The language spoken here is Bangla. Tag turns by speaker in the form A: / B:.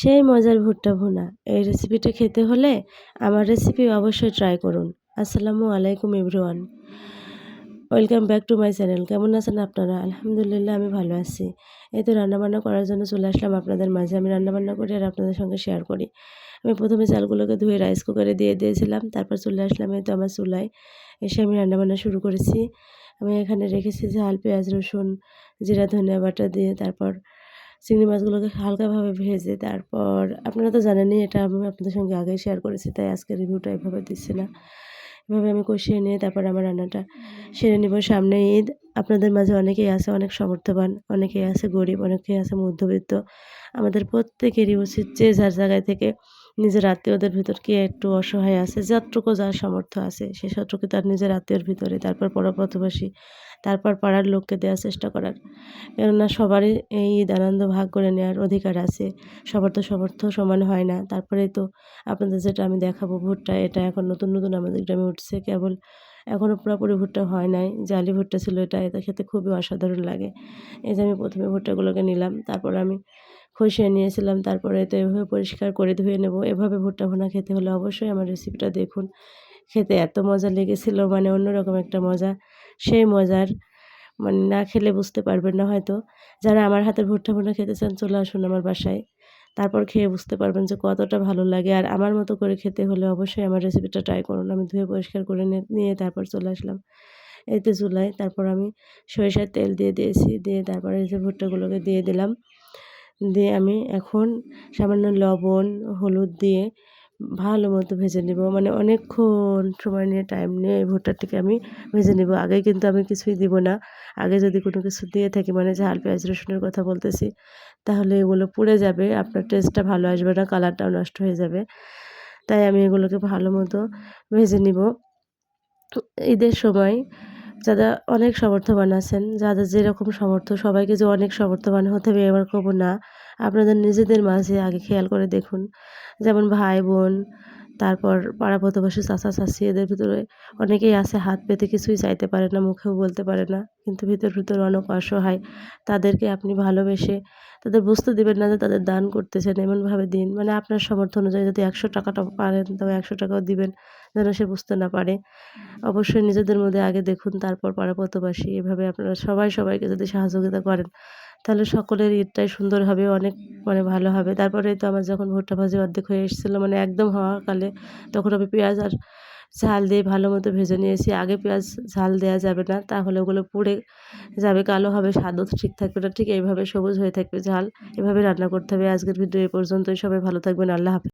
A: সেই মজার ভুট্টা ভুনা। এই রেসিপিটা খেতে হলে আমার রেসিপি অবশ্যই ট্রাই করুন। আসসালামু আলাইকুম everyone welcome back to my channel কেমন আছেন আপনারা? আলহামদুলিল্লাহ, আমি ভালো আছি। এই তো রান্নাবান্না করার জন্য চলে আসলাম আপনাদের মাঝে। আমি রান্নাবান্না করি আর আপনাদের সঙ্গে শেয়ার করি। আমি প্রথমে চালগুলোকে ধুয়ে রাইস কুকারে দিয়ে দিয়েছিলাম। তারপর চলে আসলাম এই তো আমার চুলায়। এসে আমি রান্নাবান্না শুরু করেছি। আমি এখানে রেখেছি ঝাল, পেঁয়াজ, রসুন, জিরা, ধনিয়া বাটা দিয়ে। তারপর চিংড়ি মাছগুলোকে হালকাভাবে ভেজে তারপর, আপনারা তো জানেনই এটা আমি আপনাদের সঙ্গে আগেই শেয়ার করেছি, তাই আজকে রিভিউটা এভাবে দিচ্ছি না। এভাবে আমি কষিয়ে নিয়ে তারপর আমার রান্নাটা সেরে নিব। সামনে ঈদ, আপনাদের মাঝে অনেকেই আছে অনেক সমর্থবান, অনেকেই আছে গরিব, অনেকেই আছে মধ্যবিত্ত। আমাদের প্রত্যেকেরই উচিত যে যার জায়গায় থেকে নিজের আত্মীয়দের ভিতর কে একটু অসহায় আছে? যতটুকু যার সামর্থ্য আছে, সে সতটুকু তার নিজের আত্মীয়র ভিতরে, তারপর পরপ্রতিবেশী তারপর পাড়ার লোককে দেওয়ার চেষ্টা করার। কেননা সবারই এই ঈদ আনন্দ ভাগ করে নেওয়ার অধিকার আছে। সবার তো সামর্থ্য সমান হয় না। তারপরেই তো আপনাদের যেটা আমি দেখাবো ভুট্টা, এটা এখন নতুন নতুন আমাদের গ্রামে উঠছে। কেবল এখনও পুরোপুরি ভুট্টা হয় নাই। জালি ভুট্টা ছিল এটা এটা খেতে খুবই অসাধারণ লাগে। এই যে আমি প্রথমে ভুট্টাগুলোকে নিলাম, তারপর আমি খসিয়ে নিয়েছিলাম, তারপরে তো এভাবে পরিষ্কার করে ধুয়ে নেব। এভাবে ভুট্টা ভুনা খেতে হলে অবশ্যই আমার রেসিপিটা দেখুন। খেতে এত মজা লেগেছিল মানে অন্যরকম একটা মজা। সেই মজার মানে না খেলে বুঝতে পারবেন না হয়তো। যারা আমার হাতের ভুট্টা ভুনা খেতে চান, চলে আসুন আমার বাসায়। তারপর খেয়ে বুঝতে পারবেন যে কতটা ভালো লাগে। আর আমার মতো করে খেতে হলে অবশ্যই আমার রেসিপিটা ট্রাই করুন। আমি ধুয়ে পরিষ্কার করে নিয়ে তারপর চলে আসলাম। এতে চুলায়। তারপর আমি সরিষার তেল দিয়ে দিয়েছি, দিয়ে তারপরে যে ভুট্টাগুলোকে দিয়ে দিলাম। দিয়ে আমি এখন সামান্য লবণ, হলুদ দিয়ে ভালো মতো ভেজে নেব। মানে অনেকক্ষণ সময় নিয়ে টাইম নিয়ে এই ভুট্টাটিকে আমি ভেজে নেব। আগে কিন্তু আমি কিছুই দিব না। আগে যদি কোনো কিছু দিয়ে থাকি মানে ঝাল, পেঁয়াজ, রসুনের কথা বলতেছি, তাহলে এগুলো পুড়ে যাবে। আপনার টেস্টটা ভালো আসবে না কালারটাও নষ্ট হয়ে যাবে। তাই আমি এগুলোকে ভালো মতো ভেজে নিব। ঈদের সময় যারা অনেক সমর্থবান আছেন, যাদের যেরকম সামর্থ্য, সবাইকে যে অনেক সমর্থবান হতে হবে এবার কব না। আপনাদের নিজেদের মাঝে আগে খেয়াল করে দেখুন। যেমন ভাই বোন তারপর পাড়া প্রতিবেশী চাচা চাচি এদের ভিতরে অনেকেই আছে, হাত পেতে কিছুই চাইতে পারে না, মুখেও বলতে পারে না। কিন্তু ভিতর ভিতর অনেক অসহায়। তাদেরকে আপনি ভালোবেসে, তাদের বুঝতে দেবেন না যে তাদের দান করতেছেন এমনভাবে দিন। মানে আপনার সামর্থ্য অনুযায়ী যদি একশো টাকাটা পারেন, তবে একশো টাকাও দিবেন যেন সে বুঝতে না পারে। অবশ্যই নিজেদের মধ্যে আগে দেখুন, তারপর পাড়া এভাবে আপনারা সবাই সবাইকে যদি সহযোগিতা করেন তাহলে সকলের ঈদটাই সুন্দর হবে, অনেক মানে ভালো হবে। তারপরে তো আমার যখন ভুট্টা ভাজি অর্ধেক হয়ে এসেছিল মানে একদম হওয়াকালে, তখন আমি পেঁয়াজ আর ঝাল দিয়ে ভালো মতো ভেজে নিয়েছি। আগে পেঁয়াজ ঝাল দেওয়া যাবে না, তাহলে ওগুলো পুড়ে যাবে, কালো হবে, স্বাদও ঠিক থাকবে না। ঠিক এইভাবে সবুজ হয়ে থাকবে ঝাল, এভাবে রান্না করতে হবে। আজকের ভিডিও এ পর্যন্তই। সবাই ভালো থাকবেন। আল্লাহ হাফেজ।